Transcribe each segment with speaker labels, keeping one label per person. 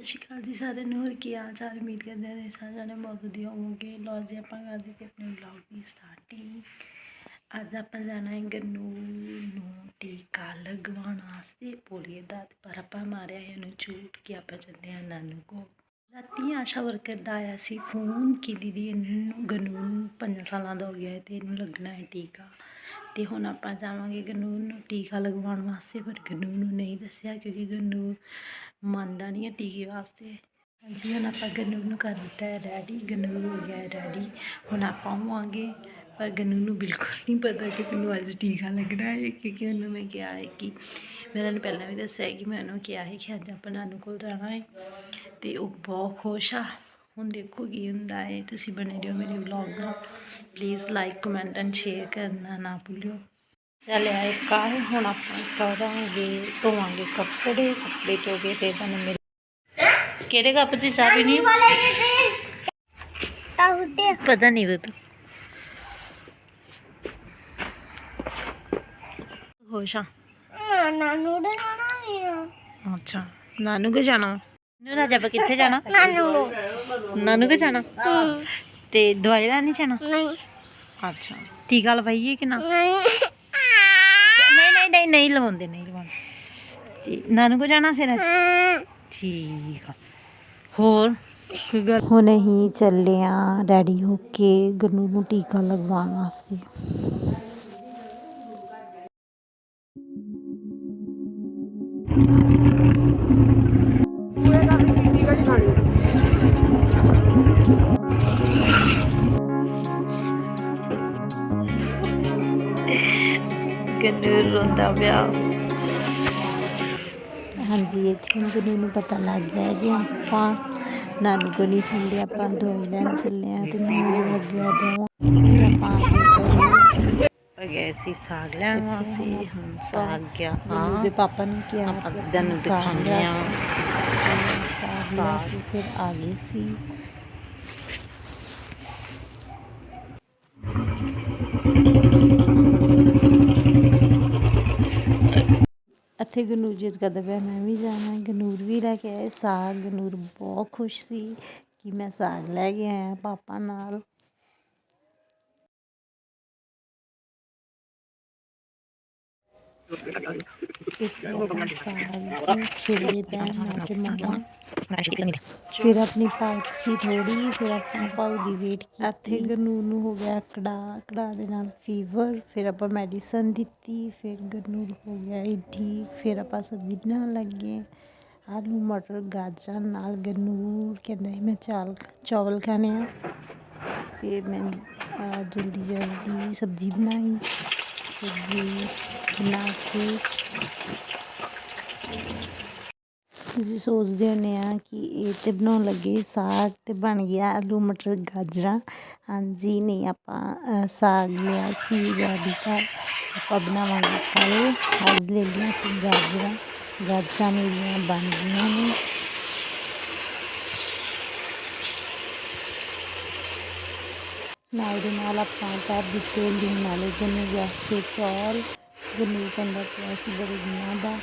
Speaker 1: ਸਤਿ ਸ਼੍ਰੀ ਅਕਾਲ ਜੀ ਸਾਰਿਆਂ ਨੂੰ, ਹੋਰ ਕੀ ਹਾਲ ਚਾਲ? ਉਮੀਦ ਕਰਦੇ ਹਾਂ ਤੁਸੀਂ ਸਾਰੇ ਜਾਣੇ ਬਹੁਤ ਵਧੀਆ ਹੋਵੋਗੇ। ਲਓ ਜੀ, ਆਪਾਂ ਕਰਦੇ ਤੇ ਆਪਣੇ ਵਲੌਗ ਦੀ ਸਟਾਰਟਿੰਗ ਅੱਜ ਆਪਾਂ ਜਾਣਾ ਹੈ ਗੰਨੂ ਨੂੰ ਟੀਕਾ ਲਗਵਾਉਣ ਵਾਸਤੇ, ਪੋਲੀਓ ਦਾ ਪਰ ਆਪਾਂ ਮਾਰਿਆ ਇਹਨੂੰ ਝੂਠ ਕਿ ਆਪਾਂ ਚੱਲੇ ਹਾਂ ਨਾਨੂ ਕੋ ਰਾਤੀ ਆਸ਼ਾ ਵਰਕਰ ਦਾ ਆਇਆ ਸੀ ਫੋਨ ਕਿ ਦੀਦੀ ਇਹਨੂੰ ਗੰਨੂ ਨੂੰ ਪੰਜਾਂ ਸਾਲਾਂ ਦਾ ਹੋ ਗਿਆ ਹੈ ਤੇ ਇਹਨੂੰ ਲੱਗਣਾ ਹੈ ਟੀਕਾ। ਤੇ ਹੁਣ ਆਪਾਂ ਜਾਵਾਂਗੇ ਗੰਨੂ ਨੂੰ ਟੀਕਾ ਲਗਵਾਉਣ ਵਾਸਤੇ, ਪਰ ਗੰਨੂ ਨੂੰ ਨਹੀਂ ਦੱਸਿਆ ਕਿਉਂਕਿ ਗੰਨੂ ਮੰਨਦਾ ਨਹੀਂ ਹੈ ਟੀਕੇ ਵਾਸਤੇ। ਹਾਂਜੀ, ਹੁਣ ਆਪਾਂ ਗੰਨੂ ਨੂੰ ਕਰ ਦਿੱਤਾ ਹੈ ਰੈਡੀ ਗੰਨੂ ਹੋ ਗਿਆ ਹੈ ਰੈਡੀ ਹੁਣ ਆਪਾਂ ਹੋਵਾਂਗੇ ਪਰ ਗੰਨੂ ਨੂੰ ਬਿਲਕੁਲ ਨਹੀਂ ਪਤਾ ਕਿ ਮੈਨੂੰ ਅੱਜ ਟੀਕਾ ਲੱਗਣਾ ਹੈ, ਕਿਉਂਕਿ ਉਹਨੂੰ ਮੈਂ ਕਿਹਾ ਹੈ ਕਿ ਮੈਂ ਤੁਹਾਨੂੰ ਪਹਿਲਾਂ ਵੀ ਦੱਸਿਆ ਕਿ ਮੈਂ ਉਹਨੂੰ ਕਿਹਾ ਹੈ ਕਿ ਅੱਜ ਆਪਾਂ ਨਾਨੂ ਕੋਲ ਜਾਣਾ ਹੈ। ਤੇ ਉਹ ਬਹੁਤ ਖੁਸ਼ ਆ। ਹੁਣ ਦੇਖੋ ਕੀ ਹੁੰਦਾ ਹੈ ਤੁਸੀਂ ਬਣੇ ਰਹੋ ਮੇਰੇ ਵਲੌਗ ਨਾਲ। Please like comment and share ਕਰਨਾ ਨਾ ਭੁੱਲਿਓ। ਚੱਲਿਆ ਇੱਕ ਕਾਰ ਹੁਣ ਆਪਾਂ ਕਰਾਂਗੇ ਧੋਵਾਂਗੇ ਕੱਪੜੇ ਕੱਪੜੇ ਧੋ ਕੇ ਫਿਰ ਤੁਹਾਨੂੰ ਮਿਲ ਕਿਹੜੇ ਕੱਪ 'ਚ ਚਾਹ ਪੀਣੀ ਪਤਾ ਨਹੀਂ ਖੁਸ਼ ਆ?
Speaker 2: ਨਾਨੂ ਦੇ ਜਾਣਾ ਆ।
Speaker 1: ਅੱਛਾ ਨਾਨੂ ਕੇ ਜਾਣਾ ਨੂੰ ਰਾਜਾ ਆਪਾਂ ਕਿੱਥੇ ਜਾਣਾ?
Speaker 2: ਨਾਨੂ
Speaker 1: ਨਾਨੂ ਕੇ ਜਾਣਾ? ਤੇ ਦਵਾਈ ਲੈਣ ਨਹੀਂ ਜਾਣਾ?
Speaker 2: ਨਹੀਂ।
Speaker 1: ਅੱਛਾ। ਟੀਕਾ ਲਵਾਈਏ ਕਿ ਨਾ?
Speaker 2: ਨਹੀਂ।
Speaker 1: ਨਹੀਂ ਨਹੀਂ ਨਹੀਂ ਲਵਾਉਂਦੇ ਨਹੀਂ ਲਵਾਉਂਦੇ। ਜੀ ਨਾਨੂ ਕੋ ਜਾਣਾ ਫਿਰ? ਅੱਜ ਠੀਕ ਆ। ਹੋਰ? ਹੁਣ ਹੀ ਚੱਲੇ ਆ ਰੈਡੀ ਹੋ ਕੇ ਗਨੂ ਨੂੰ ਟੀਕਾ ਲਗਵਾਉਣ ਵਾਸਤੇ। ਗਨੂ ਰੋਂਦਾ ਪਿਆ। ਹਾਂਜੀ ਇੱਥੇ ਗਨੂ ਨੂੰ ਪਤਾ ਲੱਗ ਗਿਆ ਹੈ ਕਿ ਆਪਾਂ ਨਾਨੂ ਕੋ ਨਹੀਂ ਚੱਲੇ ਆਪਾਂ ਦਵਾਈ ਲੈਣ ਚੱਲੇ ਆ ਤੇ ਨਾਨੂ ਲੱਗਿਆ ਪਿਆ ਫਿਰ ਆਪਾਂ ਗਏ ਸੀ ਸਾਗ ਲੈਣ ਵਾਸਤੇ ਹੁਣ ਸਾਗ ਗਿਆ
Speaker 3: ਗੰਨੂ ਦੇ ਪਾਪਾ ਨੇ ਕਿਹਾ
Speaker 1: ਆਪਾਂ ਤੁਹਾਨੂੰ ਦਿਖਾਉਂਦੇ ਆ
Speaker 3: ਸਾਗ। ਫਿਰ ਆ ਗਏ ਸੀ। ਇੱਥੇ ਗਨੂਰ ਜਿੱਦ ਕਰਦਾ ਪਿਆ ਮੈਂ ਵੀ ਜਾਣਾ। ਗਨੂਰ ਵੀ ਲੈ ਕੇ ਆਏ ਸਾਗ। ਗਨੂਰ ਬਹੁਤ ਖੁਸ਼ ਸੀ ਕਿ ਮੈਂ ਸਾਗ ਲੈ ਕੇ ਆਇਆ ਪਾਪਾ ਨਾਲ। ਇੱਕ ਵਾਰ ਸਾਗ ਛਿਲੇ ਫਿਰ ਆਪਣੀ ਪਾਉ ਸੀ ਥੋੜੀ ਫਿਰ ਆਪਾਂ ਪਾਉ ਦੀ ਵੇਟ ਕੀਤੀ। ਇੱਥੇ ਗਨੂਰ ਨੂੰ ਹੋ ਗਿਆ ਕੜਾ ਕੜਾ ਦੇ ਨਾਲ ਫੀਵਰ ਫਿਰ ਆਪਾਂ ਮੈਡੀਸਨ ਦਿੱਤੀ, ਫਿਰ ਗਨੂਰ ਹੋ ਗਿਆ ਇਹ ਠੀਕ ਫਿਰ ਆਪਾਂ ਸਬਜ਼ੀ ਬਣਾਉਣ ਲੱਗੇ। ਆਲੂ, ਮਟਰ, ਗਾਜਰਾਂ ਨਾਲ ਗਨੂਰ, ਕਹਿੰਦਾ ਸੀ ਮੈਂ ਚਾਲ ਚਾਵਲ ਖਾਣੇ ਆ। ਫਿਰ ਮੈਂ ਜਲਦੀ ਜਲਦੀ ਸਬਜ਼ੀ ਬਣਾਈ। ਸਬਜ਼ੀ ਬਣਾ ਕੇ ਤੁਸੀਂ ਸੋਚਦੇ ਹੁੰਦੇ ਆ ਕਿ ਇਹ ਤੇ ਬਣਾਉਣ ਲੱਗੇ ਸਾਗ ਤੇ ਬਣ ਗਿਆ ਆਲੂ ਮਟਰ ਗਾਜਰਾਂ। ਹਾਂਜੀ, ਨਹੀਂ, ਆਪਾਂ ਸਾਗ ਲਿਆ ਸੀ ਰਾधिका ਆਪਾਂ ਬਣਾਵਾਂਗੇ ਕੱਲ ਅੱਜ ਲੈ ਲਿਆ ਸੀ ਗਾਜਰਾਂ। ਗਾਜਰਾਂ ਮੇਰੀਆਂ ਬਣ ਗਈਆਂ ਨੇ। ਨਾਲ ਦੇ ਨਾਲ ਆਪਾਂ ਕਰ ਦਿੱਤੇ ਲੂਣ ਵਾਲੇ ਗੰਨੇ ਵਾਸਤੇ ਚੌਲ। ਗੰਨੇ ਕਹਿੰਦਾ ਪਿਆ ਸੀ ਬੜੇ ਦਿਨਾਂ ਦਾ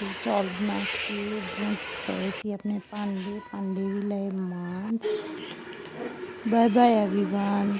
Speaker 3: ਤੇ ਚੌਲ ਬਣਾ ਕੇ ਬਣਾ ਪਏ ਸੀ ਆਪਣੇ ਭਾਂਡੇ ਭਾਂਡੇ ਵੀ ਲਏ ਮਾਂਜ ਬਾਏ ਬਾਏ एवरीवन